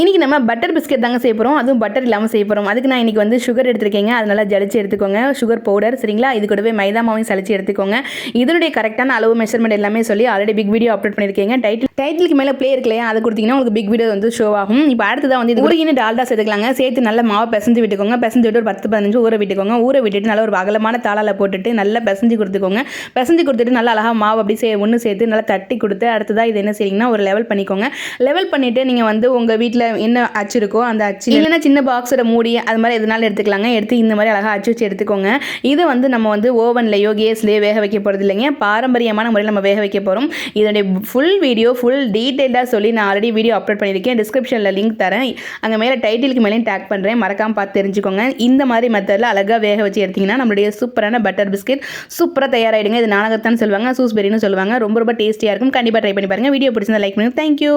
இன்றைக்கி நம்ம butter biscuit தாங்க செய்ய போகிறோம் அதுவும் பட்டர் இல்லாமல் செய்ய போகிறோம் அதுக்கு நான் இன்றைக்கி வந்து சுகர் எடுத்திருக்கேங்க. அதனால் ஜலிச்சு எடுத்துக்கோங்க. சுகர் பவுடர் சரிங்களா? இது கூடவே மைதா மாவையும் சளிச்சு எடுத்துக்கோங்க. இதனுடைய கரெக்டான அளவு மெஷர்மெண்ட் எல்லாமே சொல்லி ஆல்ரெடி பிக் வீடியோ அப்லோட் பண்ணியிருக்கீங்க. டைட்டில் டைட்டிலுக்கு மேலே ப்ளே இருக்கு இல்லையா? அதை கொடுத்தீங்கன்னா உங்களுக்கு பிக் வீடியோ வந்து ஷோ ஆகும். இப்போ அடுத்ததான் வந்து இது உருகின்னு டால்டா சேர்த்துக்கலாங்க. சேர்த்து நல்ல மாவை பிசைஞ்சு விட்டுக்கோங்க. பிசைஞ்சு விட்டு ஒரு பத்து பதினஞ்சு ஊற விட்டுக்கோங்க. ஊற விட்டுட்டு நல்ல ஒரு அகலமான தாளால போட்டுட்டு நல்லா பிசைஞ்சு கொடுத்துக்கோங்க. பிசைஞ்சு கொடுத்துட்டு நல்லா அழகாக மாவு அப்படி சே ஒன்று சேர்த்து நல்லா தட்டி கொடுத்து அடுத்ததாக இது என்ன செய்றீங்கன்னா ஒரு லெவல் பண்ணிக்கோங்க. லெவல் பண்ணிவிட்டு நீங்கள் வந்து உங்கள் வீட்டில் என்ன அச்சு இருக்கோ அந்த அச்சு இல்லைன்னா சின்ன பாக்ஸோட மூடி அது மாதிரி எதுனாலும் எடுத்துக்கலாங்க. எடுத்து இந்த மாதிரி அழகாக அச்சு வச்சு எடுத்துக்கோங்க. இதை வந்து நம்ம வந்து ஓவன்லையோ கேஸ்லையோ வேக வைக்க போகிறது இல்லைங்க. பாரம்பரியமான முறையில் நம்ம வேக வைக்க போகிறோம் இதனுடைய ஃபுல் வீடியோ ஃபுல் டீட்டெயிலாக சொல்லி நான் ஆல்ரெடி வீடியோ அப்லோட் பண்ணியிருக்கேன். டிஸ்கிரிப்ஷனில் லிங்க் தரேன். அங்கே மேலே டைட்டிலுக்கு மேலேயும் டேக் பண்ணுறேன் மறக்காமல் பார்த்து தெரிஞ்சுக்கோங்க. இந்த மாதிரி மெத்தடில் அழகாக வேக வச்சு எடுத்திங்கன்னா நம்மளுடைய சூப்பரான பட்டர் பிஸ்கெட் சூப்பராக தயாராகிடுங்க இது நானகத்தான் சொல்லுவாங்க சூஸ்பெரின்னு சொல்லுவாங்க. ரொம்ப ரொம்ப டேஸ்டியாக இருக்கும். கண்டிப்பாக ட்ரை பண்ணி பாருங்கள் வீடியோ பிடிச்சிருந்தா லைக் பண்ணுங்கள் தேங்க்யூ